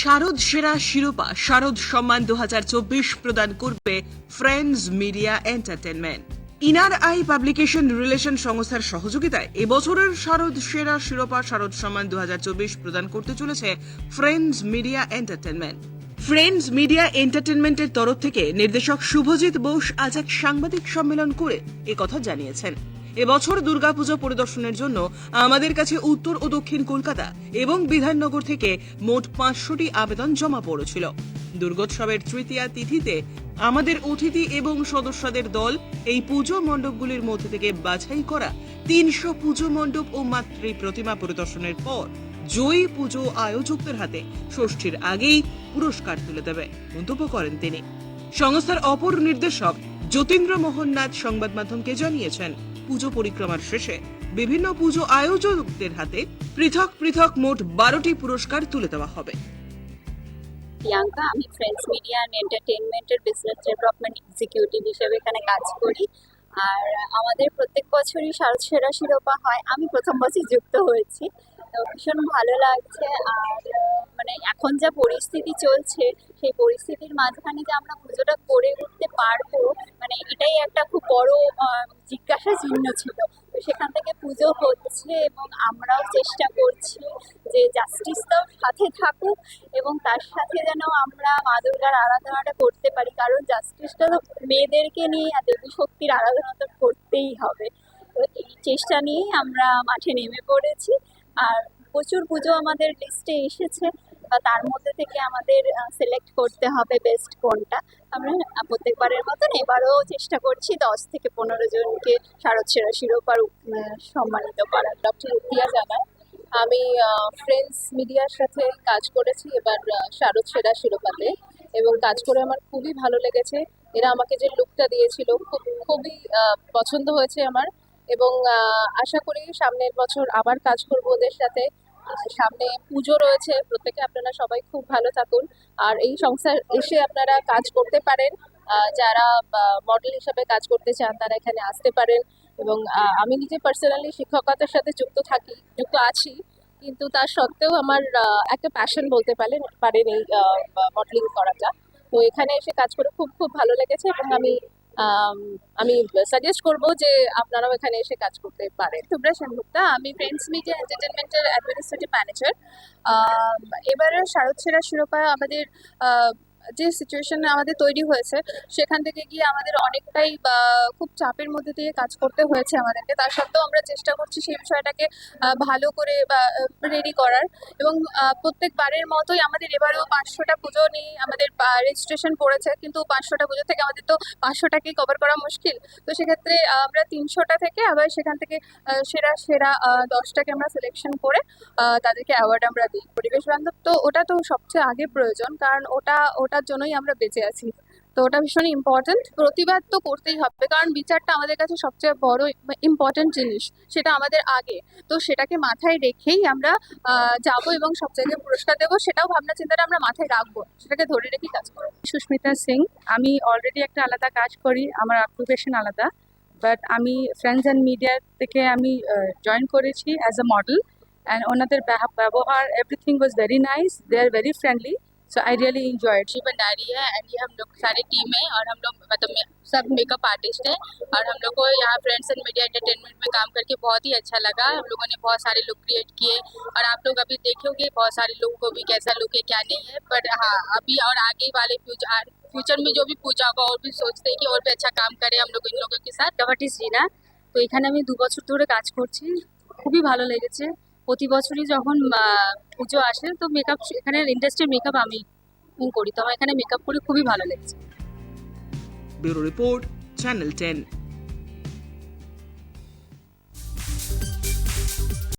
শারদ সেরা শিরোপা, শারদ সম্মান দুহাজার চব্বিশ প্রদান করবে friends media entertainment inner eye publication relation সংস্থার সহযোগিতায় এবছরের শারদ সেরা শিরোপা, শারদ সম্মান দু হাজার চব্বিশ প্রদান করতে চলেছে friends media entertainment friends media এন্টারটেনমেন্টের তরফ থেকে নির্দেশক শুভজিৎ বোস আজ এক সাংবাদিক সম্মেলন করে একথা জানিয়েছেন। এবছর দুর্গাপুজো পরিদর্শনের জন্য আমাদের কাছে উত্তর ও দক্ষিণ কলকাতা এবং বিধাননগর থেকে মোট পাঁচশোটি আবেদন জমা পড়েছিল। দুর্গোৎসবের তৃতীয়া তিথিতে আমাদের অতিথি এবং সদস্যদের দল এই পুজো মণ্ডপগুলির মধ্যে থেকে বাছাই করা তিনশো পুজো মণ্ডপ ও মাতৃ প্রতিমা পরিদর্শনের পর জয়ী পুজো আয়োজকদের হাতে ষষ্ঠীর আগেই পুরস্কার তুলে দেবে, মন্তব্য করেন তিনি। সংস্থার অপর নির্দেশক যতীন্দ্র মোহন নাথ সংবাদ মাধ্যমকে জানিয়েছেন পুজো পরিক্রমার শেষে বিভিন্ন পুজো আয়োজকদের হাতে পৃথক পৃথক মোট বারোটি পুরস্কার তুলে দেওয়া হবে। প্রিয়াঙ্কা, আমি ফ্রেন্ডস মিডিয়া অ্যান্ড এন্টারটেনমেন্টের বিজনেস ডেভেলপমেন্ট এক্সিকিউটিভ হিসেবে এখানে কাজ করি। আর আমাদের প্রত্যেক বছরই শারদ সেরা শিরোপা হয়। আমি প্রথম বছর যুক্ত হয়েছি। তো ভীষণ ভালো লাগছে আর মানে এখন যা পরিস্থিতি চলছে, সেই পরিস্থিতির মাঝখানে যে আমরা পুজোটা করে উঠতে পারব মানে এটাই একটা খুব বড় জিজ্ঞাসা চিহ্ন ছিল। তো সেখান থেকে পুজো হচ্ছে এবং আমরাও চেষ্টা করছি যে জাস্টিসটাও সাথে থাকুক এবং তার সাথে যেন আমরা মা দুর্গার আরাধনাটা করতে পারি, কারণ জাস্টিসটা তো মেয়েদেরকে নিয়ে আর দেবী শক্তির আরাধনা তো করতেই হবে। তো এই চেষ্টা নিয়েই আমরা মাঠে নেমে পড়েছি। আর প্রচুর পুজো আমাদের লিস্টে এসেছে। বা তার মধ্যে থেকে আমাদের সিলেক্ট করতে হবে বেস্ট কোনটা। আমরা প্রত্যেকবারের মতন এবারও চেষ্টা করছি দশ থেকে পনেরো জনকে শারদ সেরা শিরোপার সম্মানিত করার। ডক্টর ইতিয়া জানা আমি ফ্রেন্ডস মিডিয়ার সাথে কাজ করেছি এবার শারদ সেরা শিরোপাতে এবং কাজ করে আমার খুবই ভালো লেগেছে। এরা আমাকে যে লুকটা দিয়েছিল, খুব, খুবই পছন্দ হয়েছে আমার। এবং আশা করি সামনের বছর আবার কাজ করব ওদের সাথে। সামনে পুজো রয়েছে, প্রত্যেকে আপনারা সবাই খুব ভালো থাকুন। আর এই সংস্থার এসে আপনারা কাজ করতে পারেন। যারা মডেল হিসাবে কাজ করতে চান, তারা এখানে আসতে পারেন। এবং আমি নিজে পার্সোনালি শিক্ষকতার সাথে যুক্ত থাকি, যুক্ত আছি। কিন্তু তার সত্ত্বেও আমার একটা প্যাশন বলতে পারেন পারেন এই মডেলিং করাটা। তো এখানে এসে কাজ করে খুব খুব ভালো লেগেছে এবং আমি আম, আমি সাজেস্ট করব যে আপনারাও এখানে এসে কাজ করতে পারেন। তোমরা সেনগুপ্তা আমি ফ্রেন্ডস মিডিয়া এন্টারটেনমেন্টের অ্যাডমিনিস্ট্রেটিভ ম্যানেজার এবারে শারদ সেরা শিরোপা আমাদের আহ, যে সিচুয়েশন আমাদের তৈরি হয়েছে, সেখান থেকে গিয়ে আমাদের অনেকটাই খুব চাপের মধ্যে দিয়ে কাজ করতে হয়েছে আমাদেরকে। তার সত্ত্বেও আমরা চেষ্টা করছি সেই বিষয়টাকে ভালো করে, বা রেডি করার। এবং প্রত্যেকবারের মতোই আমাদের এবারেও পাঁচশোটা পুজো নিয়ে আমাদের রেজিস্ট্রেশন পড়েছে। কিন্তু পাঁচশোটা পুজো থেকে আমাদের তো পাঁচশোটাকেই কভার করা মুশকিল। তো সেক্ষেত্রে আমরা তিনশোটা থেকে আবার সেখান থেকে সেরা সেরা দশটাকে আমরা সিলেকশন করে তাদেরকে অ্যাওয়ার্ড আমরা দিই। পরিবেশ বান্ধব তো ওটা তো সবচেয়ে আগে প্রয়োজন। কারণ ওটা ওটা ওটার জন্যই আমরা বেঁচে আছি। তো ওটা ভীষণ ইম্পর্টেন্ট প্রতিবাদ তো করতেই হবে, কারণ বিচারটা আমাদের কাছে সবচেয়ে বড় ইম্পর্টেন্ট জিনিস, সেটা আমাদের আগে। তো সেটাকে মাথায় রেখেই আমরা যাব এবং সব জায়গায় পুরস্কার দেবো, সেটাও ভাবনা চিন্তাটা আমরা মাথায় রাখব। সেটাকে ধরে রেখেই কাজ করব। সুস্মিতা সিং, আমি অলরেডি একটা আলাদা কাজ করি, আমার অকুপেশন আলাদা। বাট আমি ফ্রেন্ডস অ্যান্ড মিডিয়া থেকে আমি জয়েন করেছি অ্যাজ এ মডেল অ্যান্ড ওনাদের ব্যবহার everything was very nice they are very friendly so I really enjoyed जी भंडारी है एंड ये हम लोग सारी टीम है और हम लोग मतलब मे- सब मेकअप आर्टिस्ट हैं और हम लोग को यहाँ फ्रेंड्स एंड मीडिया एंटरटेनमेंट में काम करके बहुत ही अच्छा लगा हम लोगों ने बहुत सारे लुक क्रिएट किए और आप लोग अभी देखोगे बहुत सारे लोग को भी कैसा लुक है क्या नहीं है बट हाँ अभी और आगे वाले फ्यूचर फ्यूचर में जो भी पूजा होगा और भी सोचते हैं कि और भी अच्छा काम करें हम लोग इन लोगों के साथ ডবাটিস রিনা তো এখানে আমি দু বছর ধরে কাজ করছি খুবই ভালো লেগেছে প্রতি বছরই যখন পুজো আসে, তো মেকআপ এখানে ইন্ডাস্ট্রির মেকআপ আমি করি। তো আমার এখানে মেকআপ করে খুবই ভালো লেগেছে। Bureau report, channel ten.